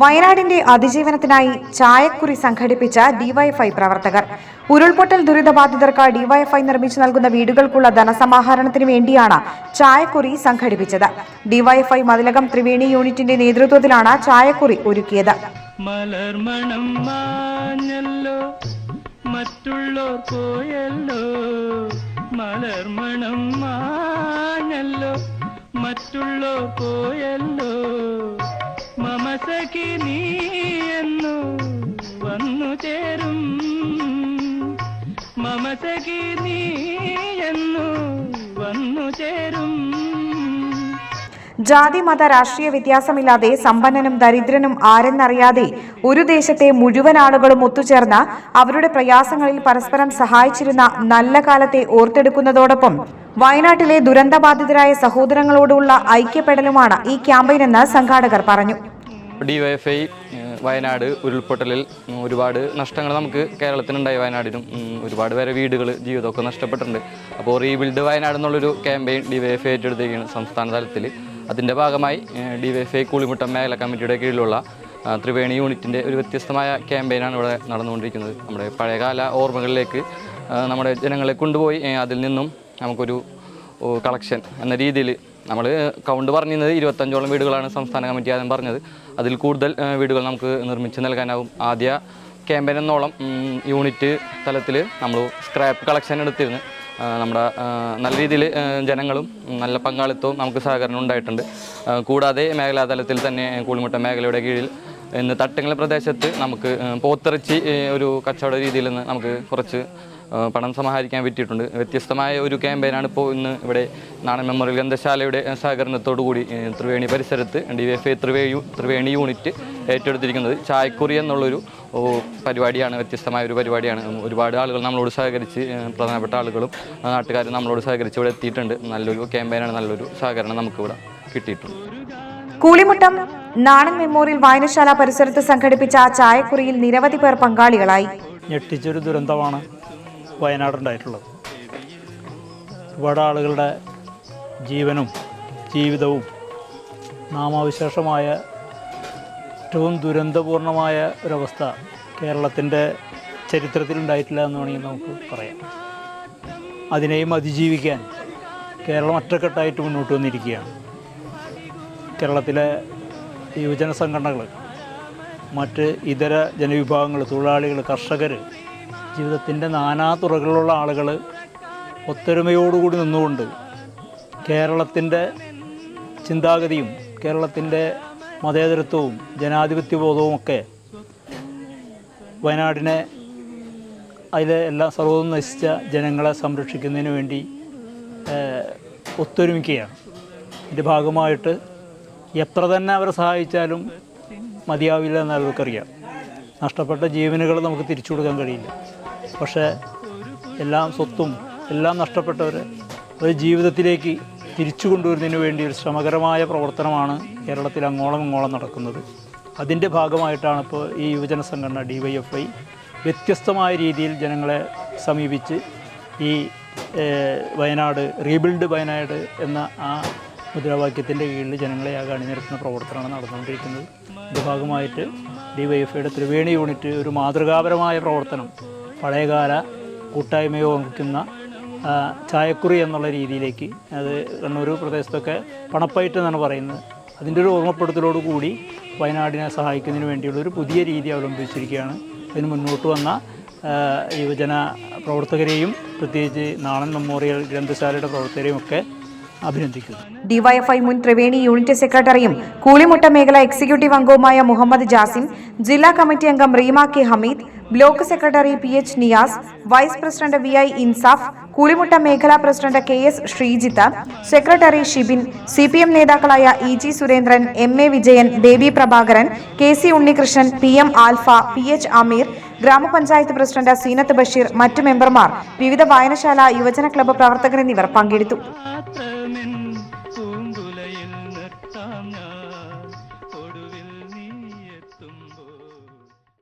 വയനാടിന്റെ അതിജീവനത്തിനായി ചായക്കുറി സംഘടിപ്പിച്ച ഡിവൈഎഫ്ഐ പ്രവർത്തകർ. ഉരുൾപൊട്ടൽ ദുരിതബാധിതർക്ക് ഡിവൈഎഫ്ഐ നിർമ്മിച്ചു നൽകുന്ന വീടുകൾക്കുള്ള ധനസമാഹരണത്തിന് വേണ്ടിയാണ് ചായക്കുറി സംഘടിപ്പിച്ചത്. ഡിവൈഎഫ്ഐ മതിലകം ത്രിവേണി യൂണിറ്റിന്റെ നേതൃത്വത്തിലാണ് ചായക്കുറി ഒരുക്കിയത്. മലർമണം മാഞ്ഞല്ലോ പോയല്ലോ. മമസഖി നീ എന്നു വന്നു ചേരും. മമസഖി നീ എന്നു വന്നു ചേരും. ജാതി മത രാഷ്ട്രീയ വ്യത്യാസമില്ലാതെ സമ്പന്നനും ദരിദ്രനും ആരെന്നറിയാതെ ഒരു ദേശത്തെ മുഴുവൻ ആളുകളും ഒത്തുചേർന്ന അവരുടെ പ്രയാസങ്ങളിൽ പരസ്പരം സഹായിച്ചിരുന്ന നല്ല കാലത്തെ ഓർത്തെടുക്കുന്നതോടൊപ്പം വയനാട്ടിലെ ദുരന്തബാധിതരായ സഹോദരങ്ങളോടുള്ള ഐക്യപ്പെടലുമാണ് ഈ ക്യാമ്പയിനെന്ന് സംഘാടകർ പറഞ്ഞു. ഡിവൈഎഫ്ഐ വയനാട് ഉരുൾപൊട്ടലിൽ ഒരുപാട് നഷ്ടങ്ങൾ നമുക്ക് കേരളത്തിനുണ്ടായി വയനാടിനും. ഒരുപാട് പേരെ വീടുകൾ ജീവിതമൊക്കെ നഷ്ടപ്പെട്ടിട്ടുണ്ട്. അപ്പോൾ റീബിൽഡ് വയനാട് എന്നുള്ളൊരു campaign D Y F I ഏറ്റെടുത്തേക്കാണ് സംസ്ഥാന തലത്തിൽ. അതിന്റെ ഭാഗമായി ഡി വൈഫ് ഐ കൂളിമുട്ടം മേഖല കമ്മിറ്റിയുടെ കീഴിലുള്ള ത്രിവേണി യൂണിറ്റിന്റെ ഒരു വ്യത്യസ്തമായ ക്യാമ്പയിനാണ് ഇവിടെ നടന്നുകൊണ്ടിരിക്കുന്നത്. നമ്മുടെ പഴയകാല ഓർമ്മകളിലേക്ക് നമ്മുടെ ജനങ്ങളെ കൊണ്ടുപോയി അതിൽ നിന്നും നമുക്കൊരു കളക്ഷൻ എന്ന രീതിയിൽ നമ്മൾ കൗണ്ട് പറഞ്ഞിരുന്നത് ഇരുപത്തഞ്ചോളം വീടുകളാണ് സംസ്ഥാന കമ്മിറ്റി ആദ്യം പറഞ്ഞത്. അതിൽ കൂടുതൽ വീടുകൾ നമുക്ക് നിർമ്മിച്ച് നൽകാനാവും. ആദ്യ ക്യാമ്പയിൻ എന്നോളം യൂണിറ്റ് തലത്തിൽ നമ്മൾ സ്ക്രാപ്പ് കളക്ഷൻ എടുത്തിരുന്നു. നമ്മുടെ നല്ല രീതിയിൽ ജനങ്ങളും നല്ല പങ്കാളിത്തവും നമുക്ക് സഹകരണം ഉണ്ടായിട്ടുണ്ട്. കൂടാതെ മേഖലാ തലത്തിൽ തന്നെ കൂളിമുട്ട മേഖലയുടെ കീഴിൽ ഇന്ന് തട്ടങ്ങൽ പ്രദേശത്ത് നമുക്ക് പോത്തിറച്ചി ഒരു കച്ചവട രീതിയിൽ നിന്ന് നമുക്ക് കുറച്ച് പണം സമാഹരിക്കാൻ പറ്റിയിട്ടുണ്ട്. വ്യത്യസ്തമായ ഒരു ക്യാമ്പയിനാണ് ഇപ്പോൾ ഇന്ന് ഇവിടെ നാണൻ മെമ്മോറിയൽ ഗ്രന്ഥശാലയുടെ സഹകരണത്തോടു കൂടി ത്രിവേണി പരിസരത്ത് D F A Triveni Triveni unit ഏറ്റെടുത്തിരിക്കുന്നത്. ചായക്കുറി എന്നുള്ളൊരു പരിപാടിയാണ് വ്യത്യസ്തമായ ഒരു പരിപാടിയാണ് ഒരുപാട് ആളുകൾ നമ്മളോട് സഹകരിച്ച് പ്രധാനപ്പെട്ട ആളുകളും നാട്ടുകാരും നമ്മളോട് സഹകരിച്ച് ഇവിടെ എത്തിയിട്ടുണ്ട്. നല്ലൊരു ക്യാമ്പയിനാണ് നല്ലൊരു സഹകരണം നമുക്കിവിടെ കിട്ടിയിട്ടുണ്ട്. കൂളിമുട്ടം നാണൻ മെമ്മോറിയൽ വായനശാല പരിസരത്ത് സംഘടിപ്പിച്ച ചായക്കുറിയിൽ നിരവധി പേർ പങ്കാളികളായി. ഞെട്ടിച്ചൊരു ദുരന്തമാണ് വയനാടുണ്ടായിട്ടുള്ളത്. ഒരുപാട് ആളുകളുടെ ജീവനും ജീവിതവും നാമാവിശേഷമായ ഏറ്റവും ദുരന്തപൂർണമായ ഒരവസ്ഥ കേരളത്തിന്റെ ചരിത്രത്തിലുണ്ടായിട്ടില്ല എന്ന് വേണമെങ്കിൽ നമുക്ക് പറയാം. അതിനെയും അതിജീവിക്കാൻ കേരളം ഒറ്റക്കെട്ടായിട്ട് മുന്നോട്ട് വന്നിരിക്കുകയാണ്. കേരളത്തിലെ യുവജന സംഘടനകൾ മറ്റ് ഇതര ജനവിഭാഗങ്ങൾ തൊഴിലാളികൾ കർഷകർ ജീവിതത്തിന്റെ നാനാ തുറകളിലുള്ള ആളുകൾ ഒത്തൊരുമയോടുകൂടി നിന്നുകൊണ്ട് കേരളത്തിന്റെ ചിന്താഗതിയും കേരളത്തിന്റെ മതേതരത്വവും ജനാധിപത്യബോധവും ഒക്കെ വയനാടിനെ അതിലെ എല്ലാ സർവതും നശിച്ച ജനങ്ങളെ സംരക്ഷിക്കുന്നതിന് വേണ്ടി ഒത്തൊരുമിക്കുകയാണ്. ഇതിന്റെ ഭാഗമായിട്ട് എത്ര തന്നെ അവരെ സഹായിച്ചാലും മതിയാവില്ല എന്ന് അവർക്കറിയാം. നഷ്ടപ്പെട്ട ജീവനുകൾ നമുക്ക് തിരിച്ചു കൊടുക്കാൻ കഴിയില്ല. പക്ഷേ എല്ലാം സ്വത്തും എല്ലാം നഷ്ടപ്പെട്ടവരെ ഒരു ജീവിതത്തിലേക്ക് തിരിച്ചു കൊണ്ടുവരുന്നതിന് വേണ്ടി ഒരു ശ്രമകരമായ പ്രവർത്തനമാണ് കേരളത്തിൽ അങ്ങോളം ഇങ്ങോളം നടക്കുന്നത്. അതിന്റെ ഭാഗമായിട്ടാണ് ഇപ്പോൾ ഈ യുവജന സംഘടന ഡി വൈ എഫ് ഐ വ്യത്യസ്തമായ രീതിയിൽ ജനങ്ങളെ സമീപിച്ച് ഈ വയനാട് റീബിൽഡ് വയനാട് എന്ന ആ മുദ്രാവാക്യത്തിന്റെ കീഴിൽ ജനങ്ങളെ ആകെ അണിനിരത്തുന്ന പ്രവർത്തനമാണ് നടന്നുകൊണ്ടിരിക്കുന്നത്. ഇതിന്റെ ഭാഗമായിട്ട് ഡി വൈ എഫ് ഐയുടെ ത്രിവേണി യൂണിറ്റ് ഒരു മാതൃകാപരമായ പ്രവർത്തനം പഴയകാല കൂട്ടായ്മയോ വഹിക്കുന്ന ചായക്കുറി എന്നുള്ള രീതിയിലേക്ക് അത് കണ്ണൂർ പ്രദേശത്തൊക്കെ പണപ്പയറ്റ് എന്നാണ് പറയുന്നത്. അതിന്റെ ഒരു ഓർമ്മപ്പെടുത്തലോട് കൂടി വയനാടിനെ സഹായിക്കുന്നതിന് വേണ്ടിയുള്ള ഒരു പുതിയ രീതി അവലംബിച്ചിരിക്കുകയാണ്. അതിന് മുന്നോട്ട് വന്ന യുവജന പ്രവർത്തകരെയും പ്രത്യേകിച്ച് നാണൻ മെമ്മോറിയൽ ഗ്രന്ഥശാലയുടെ പ്രവർത്തകരെയും ഒക്കെ അഭിനന്ദിക്കുന്നു. ഡിവൈഎഫ്ഐ മുൻ ത്രിവേണി യൂണിറ്റ് സെക്രട്ടറിയും കൂളിമുട്ട മേഖല എക്സിക്യൂട്ടീവ് അംഗവുമായ മുഹമ്മദ് ജാസിം ജില്ലാ കമ്മിറ്റി അംഗം Reema K Hameed block secretary P H Niyas vice president V I Insaf Koolimutta മേഖലാ president K S Sreejith secretary Shibin C P M നേതാക്കളായ E G Surendran M A Vijayan Baby Prabhakaran K C Unnikrishnan P M Alpha P H Ameer ഗ്രാമപഞ്ചായത്ത് president Zeenath Basheer മറ്റു മെമ്പർമാർ വിവിധ വായനശാല യുവജന club പ്രവർത്തകർ എന്നിവർ പങ്കെടുത്തു.